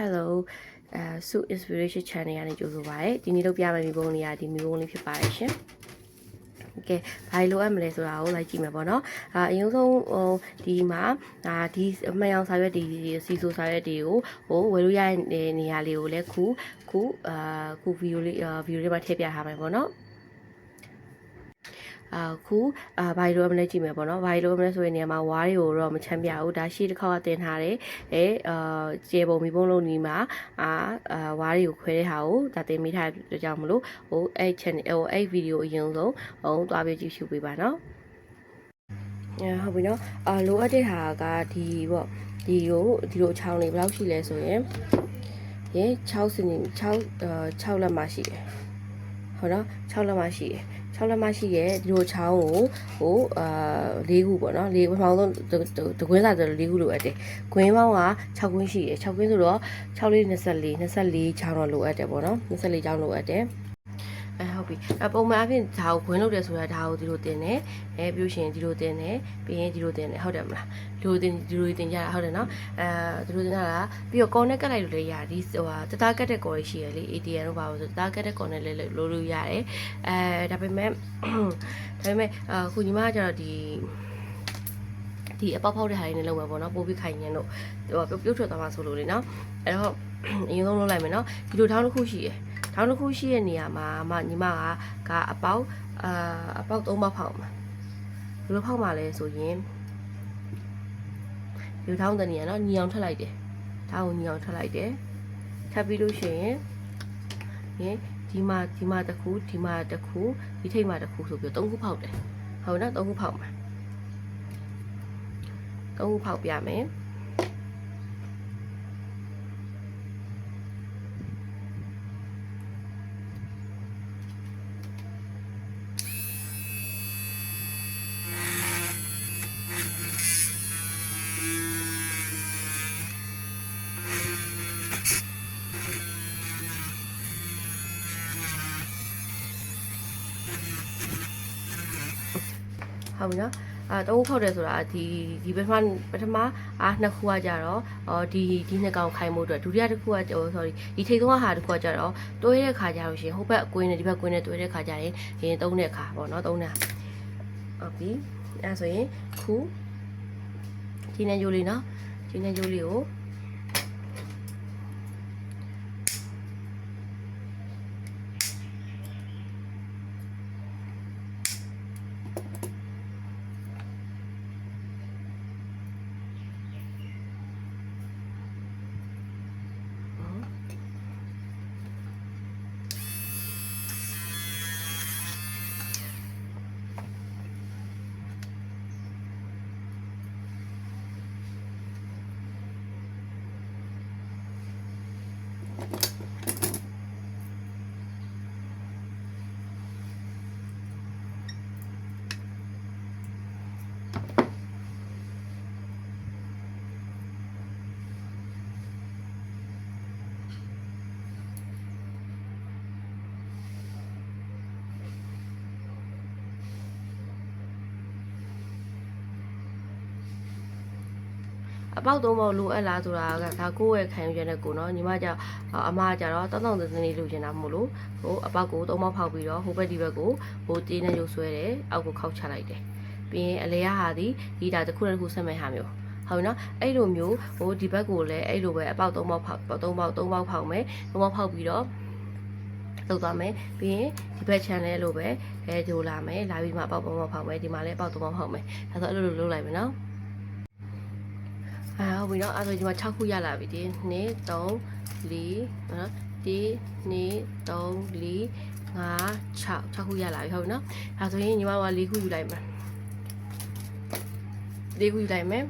Hello အဲစု inspiration channel ကနေကြိုဆိုပါရစေဒီနေ့လုပ်ပြမယ့်မိဘုံလေးကဒီမိဘုံလေးဖြစ်ပါတယ်ရှင်ကဲဘာလို့လိုအပ်မလဲဆိုတာကိုလိုက်ကြည့်မယ်ပေါ့နော်အာအရင်ဆုံးဟိုဒီမှာဒါဒီမှန်အောင်စာရွက်ဒီစီဆိုစာရွက်တွေကိုဟိုဝယ်လို့ရတဲ့နေရာလေးကိုလည်းခုခုအာခုဗီဒီယိုလေးဗီဒီယိုလေးမှာထည့်ပြထားမယ်ပေါ့နော် အခုအာဘာလို့မလဲကြည့်မယ်ပေါ့နော်ဘာလို့မလဲဆိုရင်နေရာမှာဝါးတွေကိုတော့မချမ်းပြဘူးဒါရှိတစ်ခေါက်အတင်ထားတယ်အဲအာကျေပုံမီပုံလုံးနီးမှာအာအာဝါးတွေကိုခွဲတဲ့ဟာကိုဒါတင်မိထားတဲ့ကြောင့်မလို့ဟိုအဲ့ channel ဟိုအဲ့ဗီဒီယိုအရင်ဆုံးဟိုသွားပြီးကြည့်ရှုပေးပါနော်အဲဟုတ်ပြီနော်အာလိုအပ်တဲ့ဟာကဒီပေါ့ဒီလိုဒီလိုချောင်းလေးဘယ်လောက်ရှိလဲဆိုရင်ရေ6စင်6အာ6လက်မှရှိတယ်ဟုတ်နော်6လက်မှရှိတယ် 6လက်မရှိရဲ့ဒီလိုချောင်းကိုဟိုအာ၄ခုပေါ့နော်၄ပထမဆုံးတကွင်းစာဆို၄ခုလိုအပ်တယ်။ခွင်းပေါင်းက6ခွင်းရှိတယ်6ခွင်းဆိုတော့6လေး24 24ချောင်းတော့လိုအပ်တယ်ပေါ့နော်24ချောင်းလိုအပ်တယ်။ အဲဟုတ်ပြီအပုံမှန်အဖြစ်ဒါကိုခွင်းလုပ်တယ်ဆိုတာဒါကိုဒီလိုတင်တယ်အဲပြီးလို့ရှိရင်ဒီလိုတင်တယ်ပြီးရင်ဒီလိုတင်တယ်ဟုတ်တယ်မလားဒီလိုတင်ဒီလိုတင်ကြတာဟုတ်တယ်နော်အဲဒီလိုတင်ကြတာပြီးတော့ connect ကတ်လိုက်လို့လည်းရတယ်ဟိုဟာတသားကတ်တဲ့ core ရှိရလေ ATM တို့ပါလို့ဆိုတသားကတ်တဲ့ core နဲ့လည်းလို့လို့ရတယ်အဲဒါပေမဲ့ဒါပေမဲ့အခုညီမကကျတော့ဒီဒီအပေါက်ဖောက်တဲ့ဟာလေးနဲ့လုပ်မှာပေါ့နော်ပိုးပြီးခိုင်ညင်းလို့ဟိုပြုတ်ထွက်သွားမှာဆိုလို့လေနော်အဲ့တော့အရင်ဆုံးလုပ်လိုက်မယ်နော်ဒီလိုထောင်းတစ်ခုရှိရယ် ထောင်းတစ်ခုရှိတဲ့နေရာမှာမှညီမကကအပေါက်အာအပေါက်၃ပေါက်ဖောက်မှာဘယ်လိုဖောက်မှာလဲဆိုရင်ဒီထောင်းတဲ့နေရာနော်ညီအောင်ထပ်လိုက်တယ်ဒါကိုညီအောင်ထပ်လိုက်တယ်ထပ်ပြီးလို့ရှိရင်ဟင်ဒီမှာဒီမှာတစ်ခုဒီမှာတစ်ခုဒီထိပ်မှာတစ်ခုဆိုပြီးတော့၃ခုဖောက်တယ်ဟုတ်နော်၃ခုဖောက်မှာ၃ခုဖောက်ပြမယ် ပြီနော်အာသုံးခုဖောက်တယ်ဆိုတာဒီဒီပထမပထမအာနှစ်ခုကကြတော့အော်ဒီဒီနှစ်ကောင်ခိုင်မှုအတွက်ဒုတိယတစ်ခုကဟို sorry ဒီထိတ်သုံးဟာတစ်ခုကကြတော့တွဲတဲ့ခါကြလို့ရှိရင်ဟိုဘက်အကွင်းနဲ့ဒီဘက်ကွင်းနဲ့တွဲတဲ့ခါကြရင်ရင်သုံးတဲ့ခါပေါ့နော်သုံးတဲ့ဟုတ်ပြီအဲဆိုရင်ခုဒီနဲ့ကြိုးလေးနော်ဒီနဲ့ကြိုးလေးကို အပေါက်သုံးပေါက်လိုအပ်လားဆိုတာကဒါကိုယ့်ရဲ့ခံယူချက်နဲ့ကိုနော်ညီမကြောင့်အမကကြတော့တောင်းတောင်းတန်းနေလိုချင်တာမို့လို့ဟိုအပေါက်ကိုသုံးပေါက်ဖောက်ပြီးတော့ဟိုဘက်ဒီဘက်ကိုဟိုတင်းနဲ့ရုပ်ဆွဲတယ်အောက်ကိုခောက်ချလိုက်တယ်ပြီးရင်အလဲရဟာဒီဒီဒါတစ်ခုတစ်ခုဆက်မဲ့ဟာမျိုးဟုတ်နော်အဲ့လိုမျိုးဟိုဒီဘက်ကိုလည်းအဲ့လိုပဲအပေါက်သုံးပေါက်ဖောက်သုံးပေါက်သုံးပေါက်ဖောက်မယ်သုံးပေါက်ဖောက်ပြီးတော့လုပ်သွားမယ်ပြီးရင်ဒီဘက် channel လို့ပဲအဲဂျိုလာမယ်လာပြီးမှအပေါက်ပုံပေါက်ဖောက်မယ်ဒီမှာလည်းအပေါက်သုံးပေါက်ဖောက်မယ်ဒါဆိုအဲ့လိုလိုလုပ်လိုက်မယ်နော် အာဟုတ်ပြီနော်အဲ့ဆိုဒီမှာ6ခုရလာပြီဒီ1 2 3 4နော်ဒီ1 2 3 4 5 6 6ခုရလာပြီဟုတ်ပြီနော်ဒါဆိုရင်ညီမက4ခုယူလိုက်မယ်4ခုယူလိုက်မယ်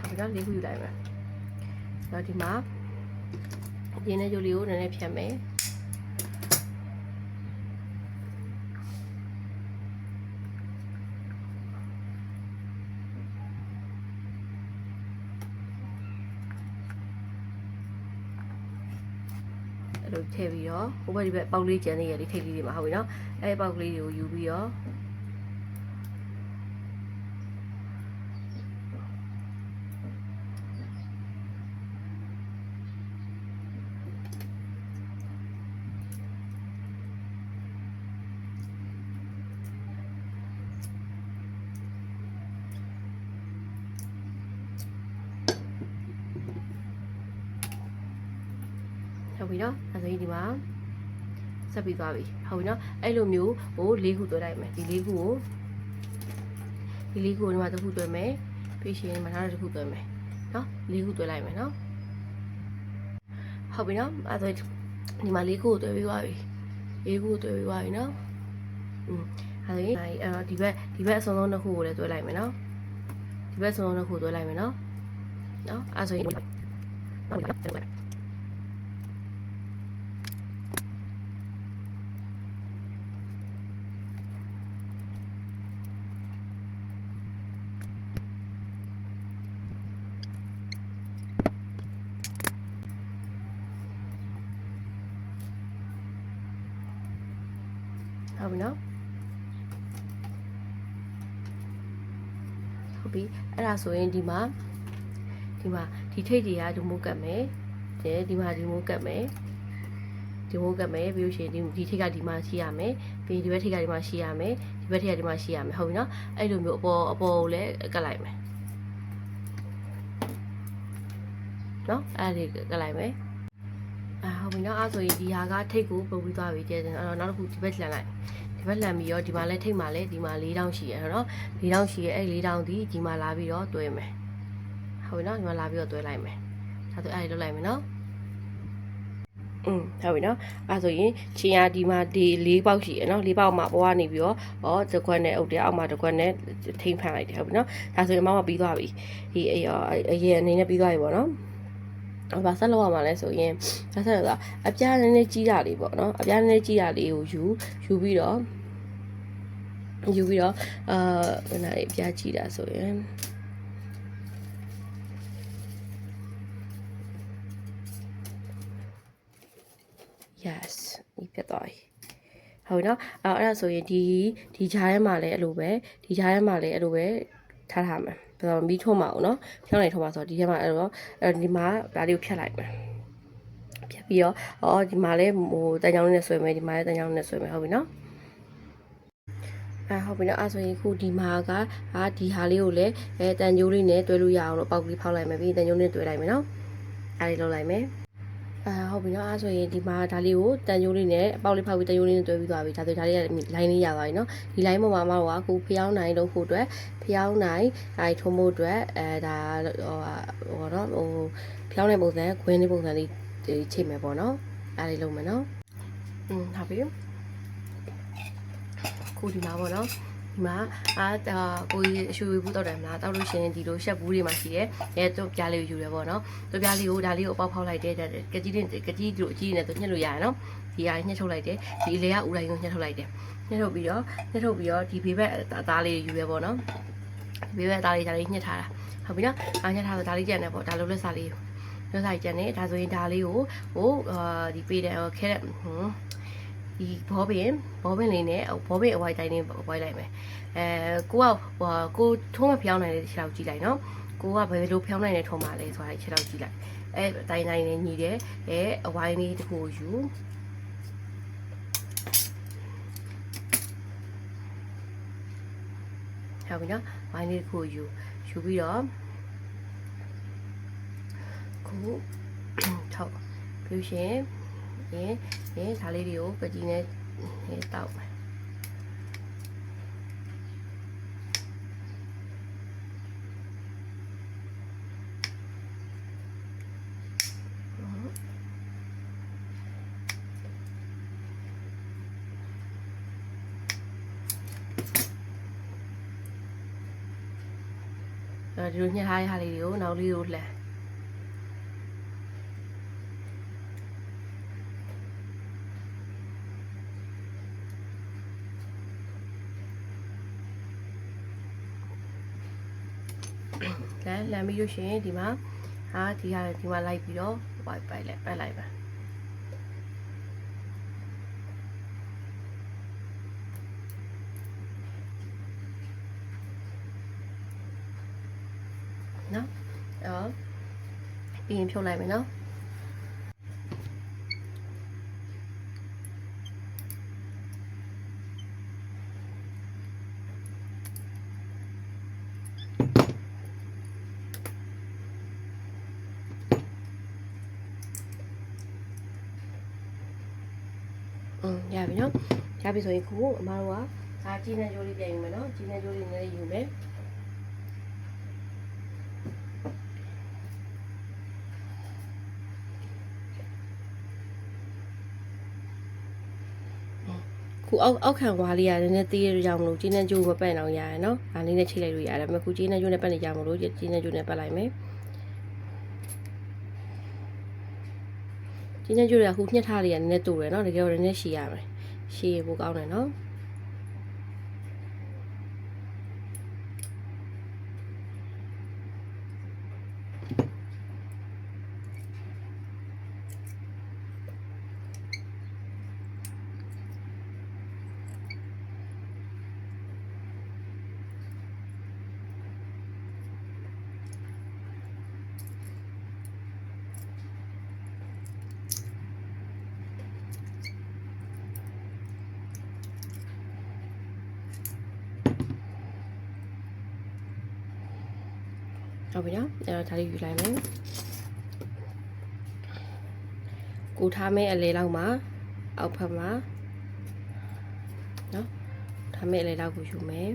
ဟုတ်ကဲ့၄ခုယူလိုက်မယ်။တော့ဒီမှာရင်းတဲ့ရုပ်လေးကိုနည်းနည်းဖြတ်မယ်။ ထည့်ပြီးတော့ဟိုဘက်ဒီဘက်ပေါက်လေးကျန်နေရလေးထိတ်လေးတွေမှာဟုတ်ပြီနော်အဲ့ပေါက်ကလေးတွေကိုယူပြီးတော့ ပြီနော်ဒါဆိုရင်ဒီမှာဆက် ပြီးသွားပြီဟုတ်ပြီနော်အဲ့လိုမျိုးဟို၄ခုတွဲလိုက်မယ်ဒီ၄ခုကိုဒီ၄ခုကိုဒီမှာတစ်ခုတွဲမယ်ပြီးရှင်မထားတဲ့တစ်ခုတွဲမယ်နော်၄ခုတွဲလိုက်မယ်နော်ဟုတ်ပြီနော်အဲ့ဒါဒီမှာ၄ခုကိုတွဲပြီးသွားပြီ၄ခုကိုတွဲပြီးသွားပြီနော်อืมအဲ့ဒါအဲ့တော့ဒီဘက်ဒီဘက်အစုံဆုံးတစ်ခုကိုလည်းတွဲလိုက်မယ်နော်ဒီဘက်အစုံဆုံးတစ်ခုတွဲလိုက်မယ်နော်နော်အဲ့ဆိုရင် ဟုတ်ပြီနော်ဟုတ်ပြီအဲ့ဒါဆိုရင်ဒီမှာဒီမှာဒီထိတ်တွေကဒီမိုးကတ်မယ်ဒီဒီမှာဒီမိုးကတ်မယ်ဒီမိုးကတ်မယ်ပြီးလို့ရှိရင်ဒီဒီထိတ်ကဒီမှာရှိရမယ်ပြီးဒီဘက်ထိတ်ကဒီမှာရှိရမယ်ဒီဘက်ထိတ်ကဒီမှာရှိရမယ်ဟုတ်ပြီနော်အဲ့လိုမျိုးအပေါ်အပေါ်ကိုလည်းကတ်လိုက်မယ်နော်အဲ့ဒီကတ်လိုက်မယ် အာဟုတ်ပြီနော်အဲ့ဆိုရင်ဒီဟာကထိတ်ကိုပုံပြီးသွားပြီကျဲအဲ့တော့နောက်တစ်ခုဒီဘက်လှန်လိုက်ဒီဘက်လှန်ပြီးတော့ဒီမှာလည်းထိတ်မှာလည်းဒီမှာ၄တောင်းရှိရနော်၄တောင်းရှိရအဲ့၄တောင်းဒီဒီမှာလာပြီးတော့တွဲမယ်ဟုတ်ပြီနော်ဒီမှာလာပြီးတော့တွဲလိုက်မယ်ဒါဆိုအဲ့ဒီလုပ်လိုက်မယ်နော်อืมဟုတ်ပြီနော်အဲ့ဆိုရင်ချင်းရဒီမှာဒီ၄ပေါက်ရှိရနော်၄ပေါက်မှာပေါ်ကနေပြီးတော့ဩတစ်ခွက်နဲ့အုပ်တယ်အောက်မှာတစ်ခွက်နဲ့ထိမ့်ဖန်လိုက်တယ်ဟုတ်ပြီနော်ဒါဆိုရင်အမမပြီးသွားပြီဒီအရင်အနေနဲ့ပြီးသွားပြီပေါ့နော်အ ဘာဆက်လောက်ရမှာလဲဆိုရင်ဆက်ဆက်ဆိုတာအပြားနည်းနည်းကြီးတာလေးပေါ့နော်အပြားနည်းနည်းကြီးတာလေးကိုယူယူပြီးတော့ယူပြီးတော့အာဘယ်နာလေးအပြားကြီးတာဆိုရင် yes ဒီပြတ်သွားပြီဟုတ်နော်အဲ့အဲ့ဒါဆိုရင်ဒီဒီဂျားထဲမှာလည်းအဲ့လိုပဲဒီဂျားထဲမှာလည်းအဲ့လိုပဲထားထားမယ် ဘယ်တော့မီးထုံးမအောင်နော်ဖြောင်းနေထုံးပါဆိုတော့ဒီထဲမှာအဲ့တော့အဲ့ဒီမှာဒါလေးကိုဖြတ်လိုက်မယ်ဖြတ်ပြီးတော့အော်ဒီမှာလည်းဟိုတန်ချောင်းနဲ့ဆွဲမယ်ဒီမှာလည်းတန်ချောင်းနဲ့ဆွဲမယ်ဟုတ်ပြီနော်အဲဟုတ်ပြီနော်အဲဆိုရင်ခုဒီမှာကအာဒီဟာလေးကိုလည်းအဲတန်ကြိုးလေးနဲ့တွဲလို့ရအောင်လို့ပေါက်ကလေးဖောက်လိုက်မယ်ပြီးတန်ကြိုးနဲ့တွဲလိုက်မယ်နော်အဲဒီလုပ်လိုက်မယ် အာဟုတ်ပြီနော်အဲဆိုရင်ဒီမှာဒါလေးကိုတန်ကြိုးလေးနဲ့အပေါက်လေးဖောက်ပြီးတန်ကြိုးလေးနဲ့တွဲပြီးသွားပြီဒါဆိုဒါလေးက line လေးရသွားပြီနော်ဒီ line ပေါ်မှာမတော့ကအခုဖျောင်းနိုင်လို့ဖို့အတွက်ဖျောင်းနိုင်အဲထုံးဖို့အတွက်အဲဒါဟိုဟိုနော်ဟိုဖျောင်းတဲ့ပုံစံခွင်းလေးပုံစံလေးချိန်မယ်ပေါ့နော်အဲလေးလုပ်မယ်နော်อืมဟုတ်ပြီခုဒီမှာပေါ့နော် ဒီမှာအာကိုကြီးအရှူဘူးတောက်တယ်မလားတောက်လို့ရှိရင်ဒီလိုရှက်ဘူးတွေမှာရှိတယ်အဲတော့ပြားလေးကိုယူရပေါ့နော်တော့ပြားလေးကိုဒါလေးကိုအပေါက်ဖောက်လိုက်တယ်ကကြီးတင်ကကြီးတို့အကြီးနဲ့တော့ညှက်လို့ရရနော်ဒီဟာညှက်ထုတ်လိုက်တယ်ဒီအလေကဥတိုင်းကိုညှက်ထုတ်လိုက်တယ်ညှက်ထုတ်ပြီးတော့ညှက်ထုတ်ပြီးတော့ဒီဘေးဘက်အသားလေးယူရပေါ့နော်ဘေးဘက်အသားလေးဒါလေးညှက်ထားတာဟုတ်ပြီနော်အားညှက်ထားတော့ဒါလေးကြံနေပေါ့ဒါလိုလက်စားလေးလက်စားကြံနေဒါဆိုရင်ဒါလေးကိုဟိုအာဒီပေးတယ်ခဲတဲ့ဟွန်း ဒီဘောပင်ဘောပင်လေးနဲ့ဘောပင်အဝိုက်တိုင်းလေးဝိုက်လိုက်မယ်အဲကိုကဟိုကိုထုံးမဖျောင်းနိုင်တဲ့ခြေထောက်ကြည့်လိုက်နော်ကိုကဘယ်လိုဖျောင်းနိုင်တဲ့ထုံးပါလဲဆိုတာခြေထောက်ကြည့်လိုက်အဲအတိုင်းတိုင်းနဲ့ညီတယ်အဲအဝိုင်းလေးတစ်ခုယူဟုတ်ပြီနော်ဝိုင်းလေးတစ်ခုယူယူပြီးတော့ခုထောက်ပြီးရှင် ရင်ရင်ဒါလေးတွေကိုပကြီးနဲ့တောက်မယ်အဲဒီလိုညှက်ထားတဲ့ဟာလေးတွေကိုနောက်လေးကိုလှန်လမ်း လမ်းပြီးလို့ရှိရင်ဒီမှာဟာဒီဟာဒီမှာလိုက်ပြီးတော့ wifi လိုက်ပတ်လိုက်ပါနော်အော်ပြီးရင်ဖြုတ်လိုက်မယ်နော် ပြီနော်ရ ပြီဆိုရင်ခုအမတို့ကဒါကြီးနဲ့ကြိုးလေးပြန်ယူမယ်နော်ကြီးနဲ့ကြိုးလေးနည်းလေးယူမယ်ခုအောက်အောက်ခံဝါလေးကလည်းနည်းနည်းသေးရအောင်မလို့ကြီးနဲ့ကြိုးမပန့်အောင်ရရနော်ဒါလေးနဲ့ချိတ်လိုက်လို့ရတယ်ဒါပေမဲ့ခုကြီးနဲ့ကြိုးနဲ့ပတ်နေကြမလို့ကြီးနဲ့ကြိုးနဲ့ပတ်လိုက်မယ်ကြီးနဲ့ကြိုးတွေကခုညှက်ထားလေးကနည်းနည်းတူတယ်နော်တကယ်တော့နည်းနည်းရှည်ရမယ် ရှည်ဖို့ကောင်းတယ်နော် ဟုတ်ပြီနော်အဲ့တော့ဒါလေးယူလိုက်မယ်ကိုထားမဲအလဲလောက်မှာအောက်ဖက်မှာနော်ထားမဲအလဲလောက်ကိုယူမယ်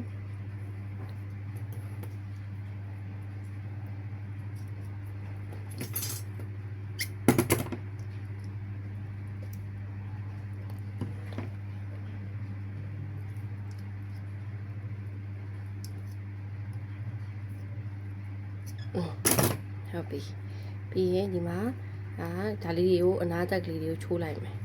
ဟုတ်ပြီပြီးရင်ဒီမှာအာဒါလေးတွေကိုအနားတက်ကလေးတွေကိုချိုးလိုက်မယ်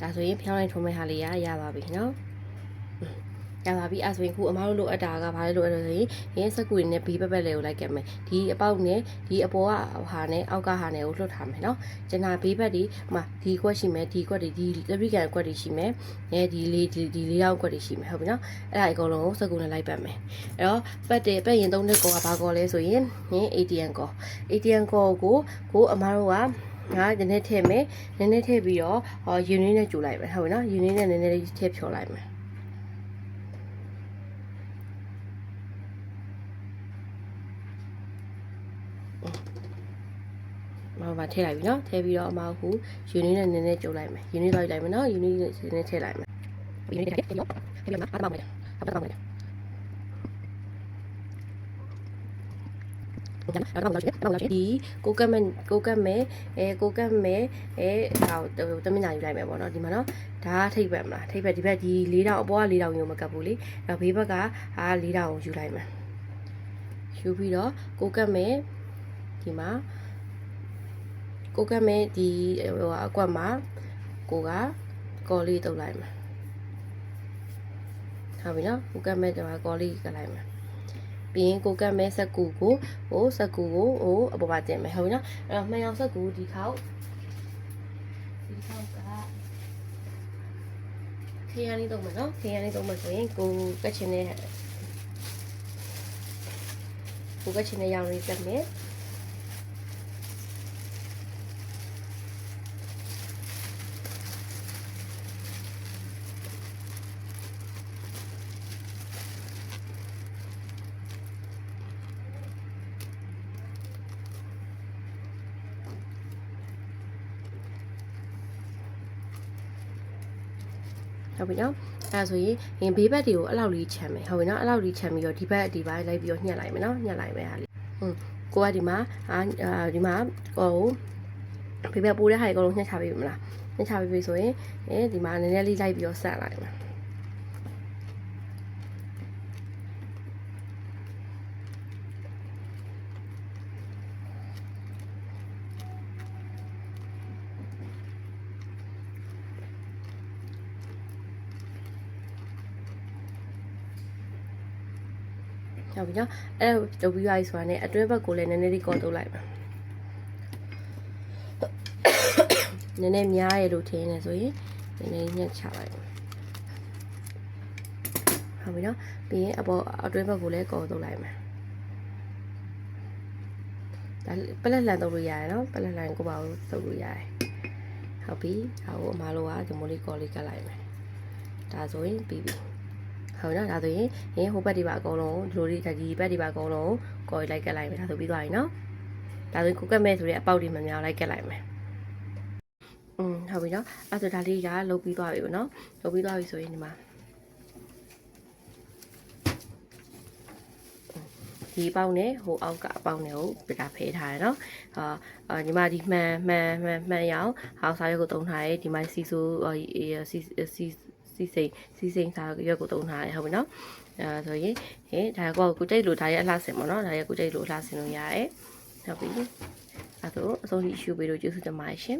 ဒါဆိုရင်ဖြောင်းလိုက်ထုံးမဲ့ဟာလေးရရပါပြီနော် ရပါပြီအဲ့ဆိုရင်ခုအမားတို့လိုအပ်တာကဘာလဲလိုအပ်လဲဆိုရင်ရင်းစက်ကူတွေနဲ့ဘီးပက်ပက်လေးကိုလိုက်ခဲ့မယ်ဒီအပေါက်နဲ့ဒီအပေါ်ကဟာနဲ့အောက်ကဟာနဲ့ကိုလွတ်ထားမယ်နော်ကျန်တာဘီးပက်ဒီမှာဒီကွက်ရှိမယ်ဒီကွက်တွေဒီလပရိကန်ကွက်တွေရှိမယ်အဲဒီလေးဒီဒီလေးရောက်ကွက်တွေရှိမယ်ဟုတ်ပြီနော်အဲ့ဒါအကုန်လုံးကိုစက်ကူနဲ့လိုက်ပတ်မယ်အဲ့တော့ပတ်တယ်ပတ်ရင်သုံးတဲ့ကောကဘာကောလဲဆိုရင်ရင်း ATM ကော ATM ကောကိုကိုအမားတို့ကငါနည်းနည်းထည့်မယ်နည်းနည်းထည့်ပြီးတော့ဟောယူနင်းနဲ့ကြိုလိုက်မယ်ဟုတ်ပြီနော်ယူနင်းနဲ့နည်းနည်းလေးထည့်ဖြော်လိုက်မယ် မမထည့်လိုက်ပြီနော်ထည့်ပြီးတော့အမအခုယူနင်းနဲ့နည်းနည်းကြိုလိုက်မယ်ယူနင်းတော့လိုက်မယ်နော်ယူနင်းနဲ့နည်းနည်းထည့်လိုက်မယ်ယူနင်းထည့်လိုက်ပြီးတော့ထည့်ပြီးတော့အားပေါက်မယ်အားပေါက်မယ်အဲ့တော့တော့တော့ဒီကိုကတ်မဲကိုကတ်မဲအဲကိုကတ်မဲအဲဟောတမင်ညာယူလိုက်မယ်ပေါ့နော်ဒီမှာနော်ဒါထိပ်ဘက်မလားထိပ်ဘက်ဒီဘက်ဒီ၄တောင်အပေါ်က၄တောင်ယူမကပ်ဘူးလေအဲ့ဘေးဘက်ကအာ၄တောင်ကိုယူလိုက်မယ်ယူပြီးတော့ကိုကတ်မဲဒီမှာ ကိုကတ်မဲဒီဟိုအကွက်မှာကိုကကော်လေးတုပ်လိုက်မယ်ဟုတ်ပြီနော်ကိုကတ်မဲဒီမှာကော်လေးကလိုက်မယ်ပြီးရင်ကိုကတ်မဲဆက်ကူကိုဟိုဆက်ကူကိုဟိုအပေါ်မှာတင်မယ်ဟုတ်ပြီနော်အဲ့တော့မှန်အောင်ဆက်ကူဒီခေါက်ဒီခေါက်ကခရမ်းလေးတော့မယ်နော်ခရမ်းလေးတော့မယ်ဆိုရင်ကိုကတ်ချင်တဲ့ကိုကတ်ချင်တဲ့ရောင်လေးကတ်မယ် ဟုတ်ပြီနော်အဲဒါဆိုရင်ရင်ဘေးဘက်တွေကိုအဲ့လောက်လေးခြံမယ်ဟုတ်ပြီနော်အဲ့လောက်လေးခြံပြီးတော့ဒီဘက်ဒီဘက်လိုက်ပြီးတော့ညှက်လိုက်မယ်နော်ညှက်လိုက်မယ်ဟာလေးဟွန်းကိုကဒီမှာအာဒီမှာဟိုဘေးဘက်ပိုးတဲ့ဟာတွေအကုန်လုံးညှက်ချပေးပြီမလားညှက်ချပေးပြီဆိုရင်အဲဒီမှာနည်းနည်းလေးလိုက်ပြီးတော့ဆက်လိုက်မယ် ဟုတ်ပြီနော်အဲ့ဒါလုပ်ပြီးရပြီဆိုတာနဲ့အတွင်းဘက်ကိုလည်းနည်းနည်းလေးကော်တုတ်လိုက်ပါနည်းနည်းများရလို့ထင်နေဆိုရင်နည်းနည်းညှက်ချလိုက်ပါဟုတ်ပြီနော်ပြီးရင်အပေါ်အတွင်းဘက်ကိုလည်းကော်တုတ်လိုက်မယ်ဒါပလက်လန်တုတ်လို့ရတယ်နော်ပလက်လန်ကိုပါလို့တုတ်လို့ရတယ်ဟုတ်ပြီဒါကိုအမားလိုကဒီမိုလေးကော်လေးကတ်လိုက်မယ်ဒါဆိုရင်ပြီးပြီ ဟုတ်နော်ဒါဆိုရင်ရင်းဟိုဘက်ဒီပါအကုန်လုံးဒီလိုလေးဒီဘက်ဒီပါအကုန်လုံးကော်လိုက်ကက်လိုက်မယ်ဒါဆိုပြီးသွားပြီနော်ဒါဆိုကိုကက်မဲ့ဆိုတဲ့အပေါက်တွေမများလိုက်ကက်လိုက်မယ်อืมဟုတ်ပြီနော်အဲ့ဆိုဒါလေးကလုတ်ပြီးသွားပြီပေါ့နော်လုတ်ပြီးသွားပြီဆိုရင်ဒီမှာဒီအပေါက်နဲ့ဟိုအောက်ကအပေါက်နဲ့ကိုပြတာဖဲထားတယ်နော်အာအာညီမဒီမှန်မှန်မှန်မှန်ရအောင်ဟောက်စားရွက်ကိုတုံးထားတယ်ဒီမှာစီဆိုစီစီ စီစိန်စီစိန်စားရွက်ကိုတုံးထားတယ်ဟုတ်ပြီနော်အဲဆိုရင်ဟင်ဒါကောကိုကြိတ်လို့ဒါရဲ့အလှဆင်ပေါ့နော်ဒါရဲ့ကိုကြိတ်လို့အလှဆင်လို့ရတယ်ဟုတ်ပြီအဲဆိုအဆုံးထိရှုပေးလို့ကျေးဇူးတင်ပါတယ်ရှင်